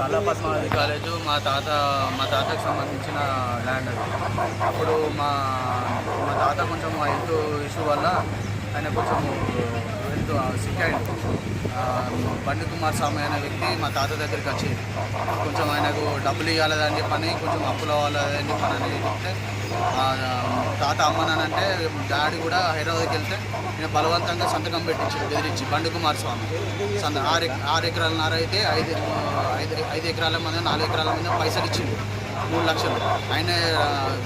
కళా పద్మావతి కాలేజు మా తాత మా తాతకు సంబంధించిన ల్యాండ్ అది. అప్పుడు మా మా తాత కొంచెం హెల్త్ ఇష్యూ వల్ల ఆయన కొంచెం హెల్త్ సిక్ బండి కుమార్ స్వామి అనే వ్యక్తి మా తాత దగ్గరికి వచ్చేది కొంచెం ఆయనకు డబ్బులు ఇవ్వాలని చెప్పని కొంచెం అప్పులు అవ్వాలని చెప్పని అని చెప్తే తాత అమ్మనంటే డాడీ కూడా హైదరాబాద్కి వెళ్తే నేను బలవంతంగా సంతకం పెట్టించాడు బెదిరించి బండి కుమార్ స్వామి. సంత ఆరు ఆరు ఎకరాల నార అయితే ఐదు ఐదు ఐదు ఎకరాల మీద నాలుగు ఎకరాల మీద పైసలు ఇచ్చిండు మూడు లక్షలు. ఆయన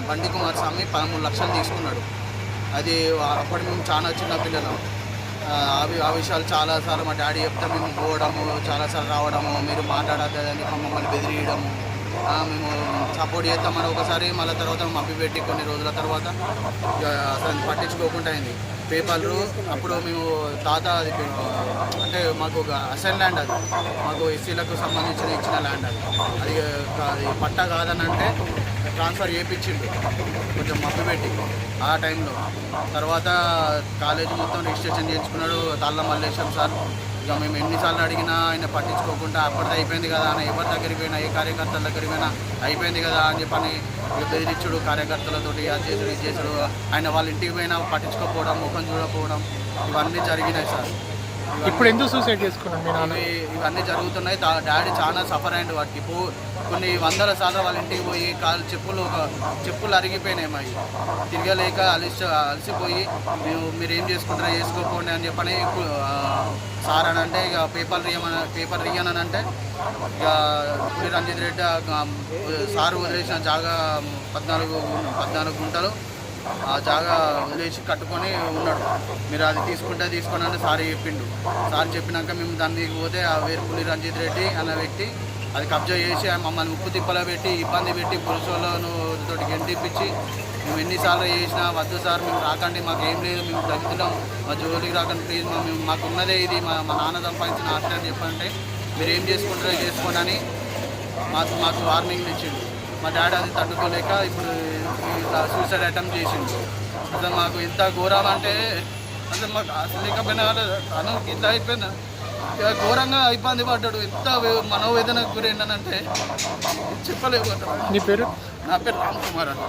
బండి కుమార్ స్వామి పదమూడు లక్షలు తీసుకున్నాడు. అది అప్పటి మేము చాలా చిన్న పిల్లలు. అవి ఆ విషయాలు చాలాసార్లు మా డాడీ చెప్తే మేము పోవడము చాలాసార్లు రావడము మీరు మాట్లాడద్దని మమ్మల్ని బెదిరియడము. మేము సపోర్ట్ చేస్తామని ఒకసారి మళ్ళీ తర్వాత మబ్బి పెట్టి కొన్ని రోజుల తర్వాత అసలు పట్టించుకోకుండా అయింది. పేపర్లు అప్పుడు మేము తాత అది అంటే మాకు ఒక అసెన్ ల్యాండ్ అది. మాకు ఎస్సీలకు సంబంధించిన ఇచ్చిన ల్యాండ్ అది. అది అది పట్టా కాదని అంటే ట్రాన్స్ఫర్ చేయించిండు కొంచెం మబ్బి పెట్టి ఆ టైంలో. తర్వాత కాలేజీ మొత్తం రిజిస్ట్రేషన్ చేయించుకున్నాడు తాళ్ళ మల్లేశం సార్. ఇక మేము ఎన్నిసార్లు అడిగినా ఆయన పట్టించుకోకుండా అప్పటిది అయిపోయింది కదా అని ఎవరి దగ్గరికి పోయినా ఏ కార్యకర్తల దగ్గరికి పోయినా అయిపోయింది కదా అని చెప్పని బెదిరించుడు కార్యకర్తలతోటి అది చేసుడు ఇది చేసుడు ఆయన వాళ్ళ ఇంటికి పోయినా పట్టించుకోకపోవడం ముఖం చూడకపోవడం ఇవన్నీ జరిగినాయి సార్. ఇప్పుడు ఎందుకు సూసైడ్ చేసుకున్నాను మీ నాన్న? ఇవన్నీ జరుగుతున్నాయి. డాడీ చాలా సఫర్ అయ్యింది వాటికి పో కొన్ని వందల సార్లు వాళ్ళ ఇంటికి పోయి కాలు చెప్పులు ఒక చెప్పులు అరిగిపోయినాయి మావి. తిరగలేక అలిసి అలసిపోయి మేము మీరు ఏం చేసుకుంటారో చేసుకోకపోండి అని చెప్పని సార్ అని అంటే ఇక పేపర్ రియమని పేపర్ రియనని అంటే ఇక రంజిత్ రెడ్డి సార్ వదిలేసిన జాగా పద్నాలుగు పద్నాలుగు గుంటలు ఆ జాగా వదిలేసి కట్టుకొని ఉన్నాడు. మీరు అది తీసుకుంటే తీసుకోండి అని సార్ చెప్పిండు. సార్ చెప్పినాక మేము దాన్ని పోతే ఆ వేరు పులి రంజిత్ రెడ్డి అన్న వ్యక్తి అది కబ్జా చేసి మమ్మల్ని ఉప్పు తిప్పలో పెట్టి ఇబ్బంది పెట్టి పురుషులను తోటి గెంటిపించి మేము ఎన్నిసార్లు చేసినా వద్దు సార్ మేము రాకండి మాకు ఏం లేదు మేము తగ్గుతున్నాం మా జోలికి రాకండి ప్లీజ్ మా మేము మాకు ఉన్నదే ఇది మా మా నాన్న సంపాదించిన ఆస్తి అని చెప్పంటే మీరు ఏం చేసుకుంటారో చేసుకోండి అని మాకు మాకు వార్నింగ్ ఇచ్చిండు. మా డాడీ అది తట్టుకోలేక ఇప్పుడు ఇట్లా సూసైడ్ అటెంప్ట్ చేసిండు. అసలు మాకు ఇంత ఘోరం అంటే అసలు మాకు అసలు లేకపోయినా తను ఇంత అయిపోయింది ఇక ఘోరంగా ఇబ్బంది పడ్డాడు. ఎంత వే- మనోవేదనకు గురైందనంటే చెప్పలేకపోతున్నాడు నీ పేరు? నా పేరు రామ్ కుమార్ అండి.